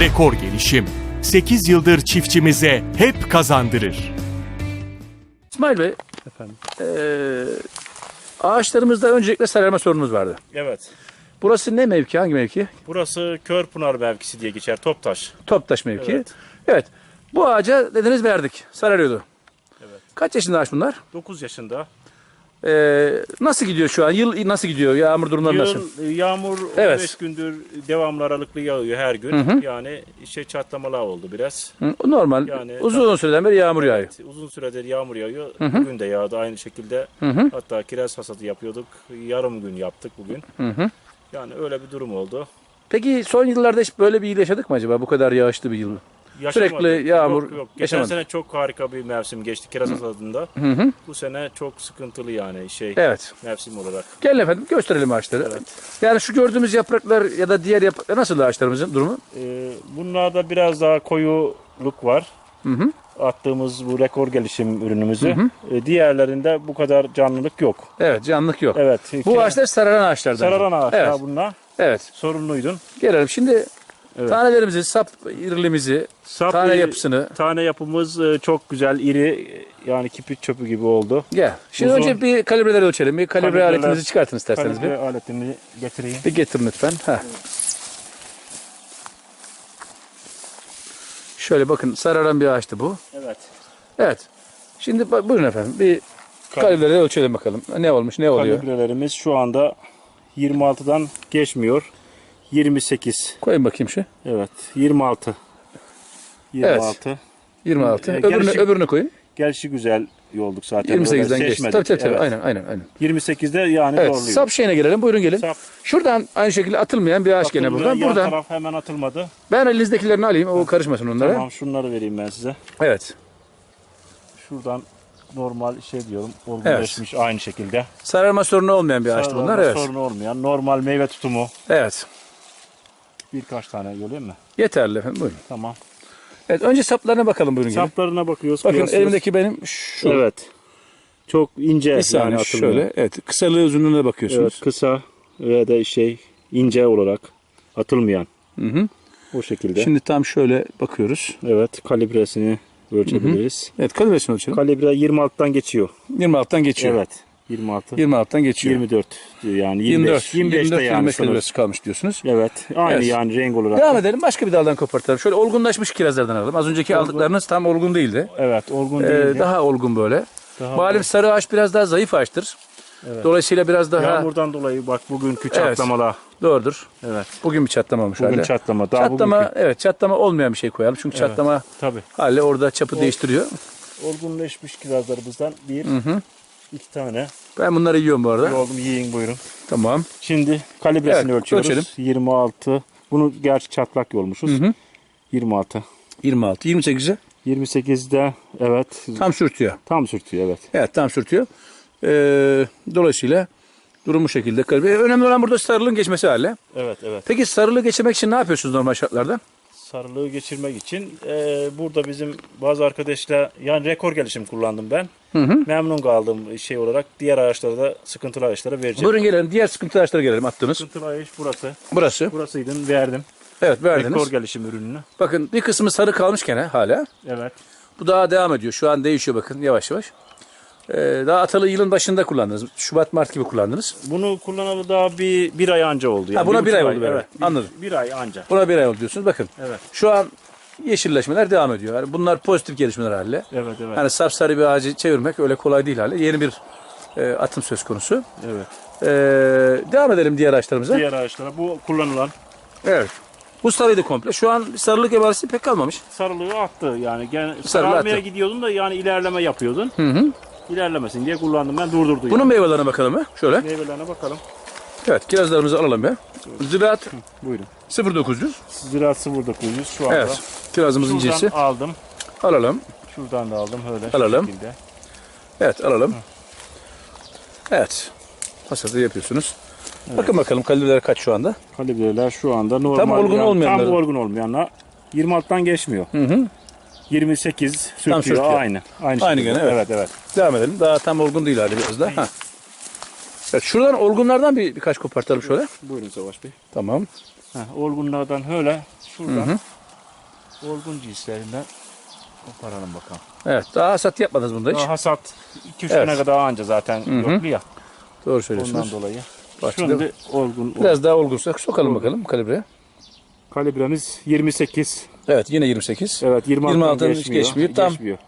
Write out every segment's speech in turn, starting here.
Rekor gelişim. 8 yıldır çiftçimize hep kazandırır. İsmail Bey, Efendim. eee, ağaçlarımızda öncelikle sararma sorunumuz vardı. Evet. Burası ne mevki, hangi mevki? Burası Körpınar mevkisi diye geçer. Toptaş. Toptaş mevki. Evet. Evet. Bu ağaca dediniz verdik, sararıyordu. Evet. Kaç yaşında ağaç bunlar? 9 yaşında. Eee, nasıl gidiyor şu an? Yıl nasıl gidiyor? Yağmur durumları nasıl? Yıl, yağmur Evet. 15 gündür devamlı aralıklı yağıyor her gün. Yani şey çatlamalar oldu biraz. Hı, normal. Yani- Uzun süreden beri yağmur yağıyor. Evet, uzun süredir yağmur yağıyor. Bugün de yağdı aynı şekilde. Hatta kiraz hasadı yapıyorduk. Yarım gün yaptık bugün. Yani öyle bir durum oldu. Peki son yıllarda hiç böyle bir yıl yaşadık mı acaba? Bu kadar yağışlı bir yıl. Yaşamadık. Sürekli yağmur Yok, yok. Geçen yaşamadık. sene çok harika bir mevsim geçti kiraz hasadında. Bu sene çok sıkıntılı yani şey Evet. mevsim olarak. Gelin efendim gösterelim ağaçları. Yani şu gördüğümüz yapraklar ya da diğer yapraklar nasıl ağaçlarımızın durumu? Ee, bunlarda biraz daha koyuluk var. Attığımız bu rekor gelişim ürünümüzü. Ee, diğerlerinde bu kadar canlılık yok. Evet canlılık yok. Evet. Bu ağaçlar sararan ağaçlardan. sararan ağaçlar Evet. bunlar. Evet. Sorunluydun. Gelelim şimdi Evet. tanelerimizi, sap irilimizi, Sap, tane yapısını Tane yapımız e, çok güzel, iri yani kiprik çöpü gibi oldu. gel. Şimdi Uzun. önce bir kalibreleri ölçelim. Bir kalibre Kalibreler- aletinizi çıkartın isterseniz Kalibre bir. aletimi getireyim. Bir getirin lütfen. Heh. Şöyle bakın sararan bir ağaçtı bu. Evet. Evet. Şimdi bak- buyurun efendim. Bir Kal- kalibreleri ölçelim bakalım. Ne olmuş, ne oluyor? Kalibrelerimiz şu anda 26'dan geçmiyor. 28. Koyun bakayım şu. Evet. 26. 26. 26. Ee, öbürünü, gerçi- öbürünü koyun. Gerçi güzel yolduk zaten. 28'den Öyle geçti. Tabii tabii, tabii. Evet. aynen aynen aynen. 28'de yani Evet, zorluyor. sap şeyine gelelim. Buyurun gelin. Sap. Şuradan aynı şekilde atılmayan bir ağaç gene Atıldı, buradan. Yan Buradan taraf hemen atılmadı. ben elinizdekilerini alayım. O karışmasın onlara. Tamam şunları vereyim ben size. Evet. Şuradan normal şey diyorum. Olgunlaşmış aynı şekilde. Sararma sorunu olmayan bir ağaçtı bunlar. Evet. Sorunu olmayan normal meyve tutumu. Evet. Birkaç tane görüyor musun? Yeterli efendim. Buyurun. Tamam. Evet önce saplarına bakalım buyurun gelin. Saplarına bakıyoruz. Bakın kıyaslıyoruz. elimdeki benim şu. Evet. Çok ince Bir saniye yani atılmıyor. şöyle. Evet. Kısalığı uzunluğuna bakıyorsunuz. Evet kısa ve de şey ince olarak atılmayan. Hı hı. O şekilde. Şimdi tam şöyle bakıyoruz. evet kalibresini ölçebiliriz. Evet kalibresini ölçelim. Kalibre 26'tan geçiyor. 26'tan geçiyor. Evet. 26. 26'tan geçiyor. 24 diyor yani 24. 25. 25 24 de yani 25 kalibresi kalmış diyorsunuz. Evet. Aynı Evet. yani renk olarak. Devam edelim. Başka bir daldan kopartalım. Şöyle olgunlaşmış kirazlardan alalım. Az önceki aldıklarınız tam olgun değildi. Evet. Olgun Ee, değil. daha olgun böyle. Daha Malum sarı ağaç biraz daha zayıf ağaçtır. Dolayısıyla biraz daha Yağmurdan dolayı bak bugünkü çatlamalar. doğrudur. Evet. Bugün bir çatlama olmuş Bugün hali. çatlama. Daha Çatlama bugünkü. evet çatlama olmayan bir şey koyalım. Çünkü çatlama Tabii. hali orada çapı değiştiriyor. Olgunleşmiş kirazlarımızdan bir, iki tane. Ben bunları yiyorum bu arada. Yoldum yiyin buyurun. Tamam. Şimdi kalibresini Evet, ölçüyoruz. ölçelim. 26. Bunu gerçi çatlak yolmuşuz. 26. 26, 28'e 28'de evet tam sürtüyor. tam sürtüyor evet. Evet tam sürtüyor. Ee, dolayısıyla durum bu şekilde. Kalibre- Önemli olan burada sarılığın geçmesi hali. Evet evet. Peki sarılığı geçirmek için ne yapıyorsunuz normal şartlarda? Sarılığı geçirmek için e, burada bizim bazı arkadaşlar yani rekor gelişim kullandım ben. Memnun kaldım şey olarak. Diğer ağaçlara da sıkıntılı ağaçlara vereceğim. Buyurun gelelim. Diğer sıkıntı ağaçlara gelelim attığınız. Sıkıntılı ağaç burası. Burası. Burasıydı verdim. Evet verdiniz. Rekor gelişim ürününü. Bakın bir kısmı sarı kalmış gene hala. Evet. Bu daha devam ediyor. Şu an değişiyor bakın yavaş yavaş. Ee, daha atalı yılın başında kullandınız. Şubat Mart gibi kullandınız. Bunu kullanalı daha bir, bir ay anca oldu. Yani. buna bir buçuk ay oldu böyle. Evet. Bir, Anladım. Bir ay anca. Buna bir ay oldu diyorsunuz. Bakın Evet. şu an yeşilleşmeler devam ediyor. Yani bunlar pozitif gelişmeler haliyle. Evet evet. Hani sapsarı bir ağacı çevirmek öyle kolay değil hali. Yeni bir e, atım söz konusu. Evet. Ee, devam edelim diğer ağaçlarımıza. Diğer ağaçlara bu kullanılan Evet. Bu sarıydı komple. Şu an sarılık ebaresi pek kalmamış. sarılığı attı yani. Gene Sarılığı attı. gidiyordun da yani ilerleme yapıyordun. Hı hı. İlerlemesin diye kullandım ben durdurdu Bunun yani. meyvelerine bakalım mı? Şöyle. Meyvelerine bakalım. Evet kirazlarımızı alalım ya. Ziraat Buyurun. 0900. Ziraat 0900 şu anda. Evet. Kirazımızın Şuradan cinsi. aldım. Alalım. Şuradan da aldım öyle. Alalım. şekilde. Evet alalım. Evet. Hasadı yapıyorsunuz. Bakın bakalım kalibreler kaç şu anda. Kalibreler şu anda normal. Tam olgun yani, olmayanları. Tam olgun olmayanlar 26'tan geçmiyor. Hı hı. 28 sürtüyor, sürtüyor. aynı. Aynı, Aynı şekilde. gene, evet. evet. evet. Devam edelim. Daha tam olgun değil hali biraz da. Ha. Evet, şuradan olgunlardan bir, birkaç kopartalım şöyle. Buyurun Savaş Bey. Tamam. Heh, olgunlardan öyle şuradan olgun cinslerinden koparalım bakalım. Evet. Daha hasat yapmadınız bunda hiç. Daha hasat 2-3 Evet. güne kadar anca zaten hı. yoklu ya. Doğru söylüyorsunuz. Ondan dolayı. Bahçede- Şimdi olgun. Biraz daha olgunsa sokalım bakalım kalibreye. Kalibremiz 28. Evet yine 28. Evet 26'dan 26'dan hiç geçmiyor. geçmiyor. Tam- Geçmiyor.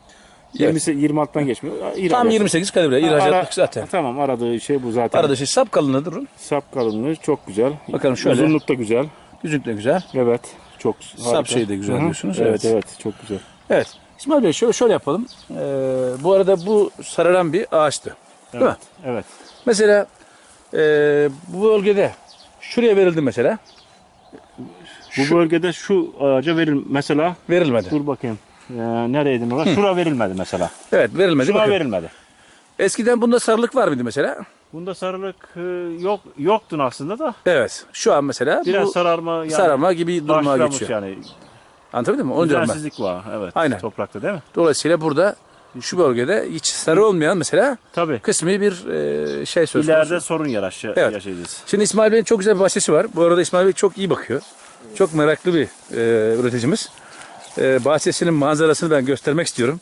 20, 26'dan geçmiyor. Tam 28 kalibre. Ara- zaten. Tamam aradığı şey bu zaten. Arada şey sap kalınlığı durun. Sap kalınlığı çok güzel. Bakalım şöyle. Uzunluk da güzel. Yüzük de güzel. Evet. Çok Sap harika. şeyi de güzel Hı hı. diyorsunuz, Evet evet. evet çok güzel. Evet. İsmail Bey şöyle, şöyle yapalım. Ee, bu arada bu sararan bir ağaçtı. Evet. Değil mi? Evet. Mesela e, bu bölgede şuraya verildi mesela. Bu bölgede şu ağaca veril mesela Verilmedi. dur bakayım. Ee, nereydi orası? Şura verilmedi mesela. Evet verilmedi. Bakın. verilmedi. Eskiden bunda sarılık var mıydı mesela? Bunda sarılık e, yok yoktun aslında da Evet. Şu an mesela biraz bu sararma yani sararma gibi duruma başlamış geçiyor. yani. Anlatabildim mi? Onu diyorum ben. Düzensizlik var evet. Aynen. Toprakta değil mi? Dolayısıyla burada şu bölgede hiç sarı olmayan mesela Tabii. kısmi bir e, şey söz İleride konusu. sorun yaraş Evet. yaşayacağız. Şimdi İsmail Bey'in çok güzel bir bahçesi var. Bu arada İsmail Bey çok iyi bakıyor. Çok meraklı bir e, üreticimiz. E, bahçesinin manzarasını ben göstermek istiyorum.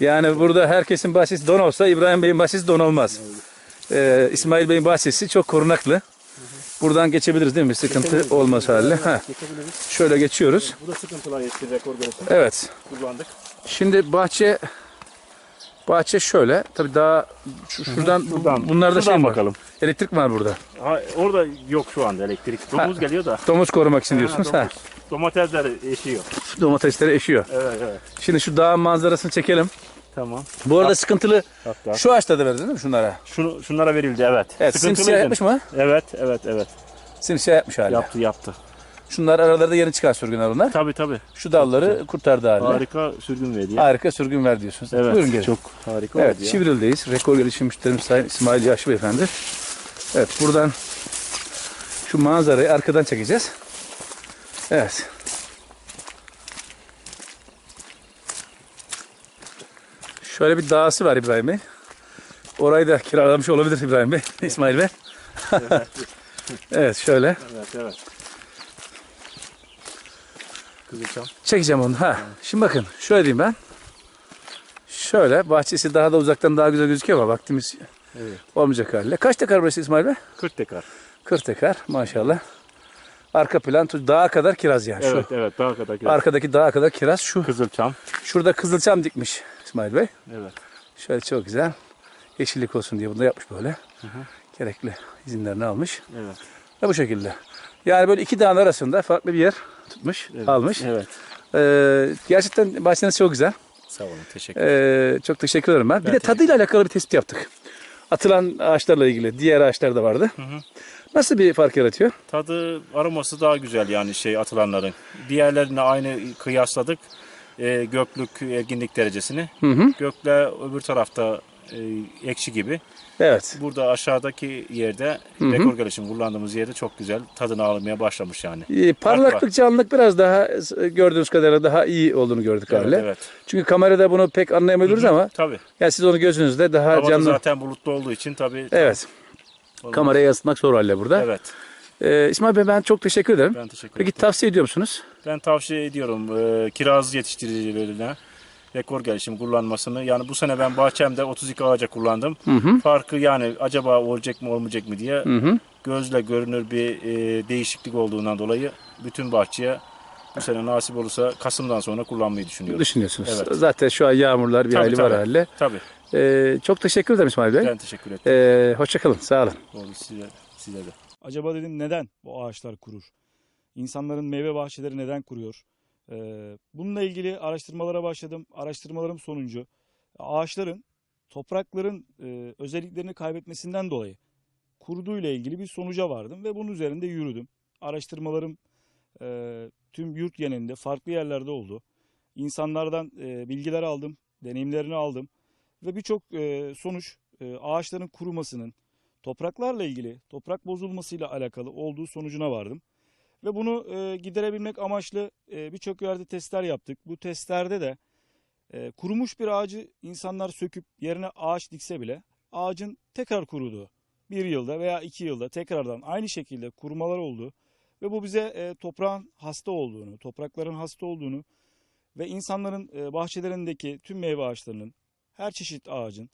Yani burada herkesin bahçesi don olsa İbrahim Bey'in bahçesi don olmaz. E, İsmail Bey'in bahçesi çok korunaklı. Buradan geçebiliriz değil mi? Sıkıntı olmaz halde. Ha. Geçebiliriz. Şöyle geçiyoruz. Bu da sıkıntılar rekor gelişim. Evet. Kullandık. Şimdi bahçe bahçe şöyle. Tabii daha şu- şuradan, Buradan, bunlarda şey şuradan mi var? bakalım. Elektrik var burada? Ha, orada yok şu anda elektrik. Domuz geliyor da. Domuz korumak için diyorsunuz. Ha, Ha, domuz. Domatesler eşiyor. domatesleri eşiyor. Evet evet. Şimdi şu dağın manzarasını çekelim. Tamam. Bu arada sıkıntılı Hatta. şu ağaçta da verdin değil mi şunlara? Şunu, şunlara verildi evet. Evet Sıkıntılıydı. simsiyah yapmış mı? Evet evet evet. Simsiyah yapmış hali. Yaptı yaptı. Şunlar aralarda yeni çıkan sürgünler onlar. Tabii tabii. Şu dalları kurtardı haline. Harika, Harika sürgün verdi. sürgün ver diyorsunuz. Evet. Buyurun gelin. Çok harika Evet ya. Çivril'deyiz. Rekor gelişim müşterimiz Sayın İsmail Yaşlı Beyefendi. Evet buradan şu manzarayı arkadan çekeceğiz. Evet. Şöyle bir dağısı var İbrahim Bey. Orayı da kiralamış olabilir İbrahim Bey, İsmail Bey. evet şöyle. Evet evet. Kızılçam. Çekeceğim onu. Ha. Şimdi bakın şöyle diyeyim ben. Şöyle bahçesi daha da uzaktan daha güzel gözüküyor ama vaktimiz Evet. olmayacak haliyle. Kaç dekar burası İsmail Bey? 40 dekar. 40 dekar maşallah. Arka plan dağa kadar kiraz yani. Evet evet daha kadar. Şu arkadaki dağa kadar kiraz. Şu Kızılçam. şurada kızılçam dikmiş İsmail Bey. Evet. Şöyle çok güzel. Yeşillik olsun diye bunu da yapmış böyle. Gerekli izinlerini almış. Evet. Ve bu şekilde. Yani böyle iki dağın arasında farklı bir yer tutmuş, evet. almış. Evet. Ee, gerçekten bahçeniz çok güzel. Sağ olun. Teşekkür Ee, çok teşekkür ederim ben. Bir de tadıyla alakalı bir tespit yaptık. Atılan ağaçlarla ilgili. Diğer ağaçlar da vardı. Nasıl bir fark yaratıyor? Tadı aroması daha güzel yani şey atılanların. Diğerlerine aynı kıyasladık. Ee, göklük erginlik derecesini. Hı hı. Gökle öbür tarafta e, ekşi gibi. Evet. Burada aşağıdaki yerde rekor gelişim kullandığımız yerde çok güzel tadını almaya başlamış yani. Ee, parlaklık, canlılık biraz daha e, gördüğünüz kadarıyla daha iyi olduğunu gördük Evet, haliyle. evet. Çünkü kamerada bunu pek anlayamayabiliriz ama Tabii. yani siz onu gözünüzde daha Havada canlı. zaten bulutlu olduğu için tabii. Evet. Olmaz. Kameraya yansıtmak zor haliyle burada. Evet. Ee, İsmail Bey ben çok teşekkür ederim. Ben teşekkür Peki ederim. tavsiye ediyor musunuz? Ben tavsiye ediyorum e, kiraz yetiştiricilerine rekor gelişim kullanmasını. Yani bu sene ben bahçemde 32 ağaca kullandım. Farkı yani acaba olacak mı olmayacak mı diye Hı hı. gözle görünür bir e, değişiklik olduğundan dolayı bütün bahçeye bu sene nasip olursa Kasım'dan sonra kullanmayı düşünüyorum. Düşünüyorsunuz. Evet. Zaten şu an yağmurlar bir Tabii, hayli var tabii. haliyle. Tabii. Ee, çok teşekkür ederim İsmail Bey. Ben teşekkür ederim. Ee, hoşçakalın. Sağ olun. Oldu size, size de. Acaba dedim neden bu ağaçlar kurur? İnsanların meyve bahçeleri neden kuruyor? Ee, bununla ilgili araştırmalara başladım. Araştırmalarım sonucu ağaçların toprakların e, özelliklerini kaybetmesinden dolayı kuruduğuyla ilgili bir sonuca vardım ve bunun üzerinde yürüdüm. Araştırmalarım e, tüm yurt genelinde farklı yerlerde oldu. İnsanlardan e, bilgiler aldım, deneyimlerini aldım ve birçok sonuç ağaçların kurumasının topraklarla ilgili toprak bozulmasıyla alakalı olduğu sonucuna vardım. Ve bunu e, giderebilmek amaçlı e, birçok yerde testler yaptık. Bu testlerde de e, kurumuş bir ağacı insanlar söküp yerine ağaç dikse bile ağacın tekrar kuruduğu bir yılda veya iki yılda tekrardan aynı şekilde kurumalar oldu. Ve bu bize e, toprağın hasta olduğunu, toprakların hasta olduğunu ve insanların e, bahçelerindeki tüm meyve ağaçlarının, her çeşit ağacın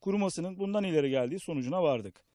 kurumasının bundan ileri geldiği sonucuna vardık.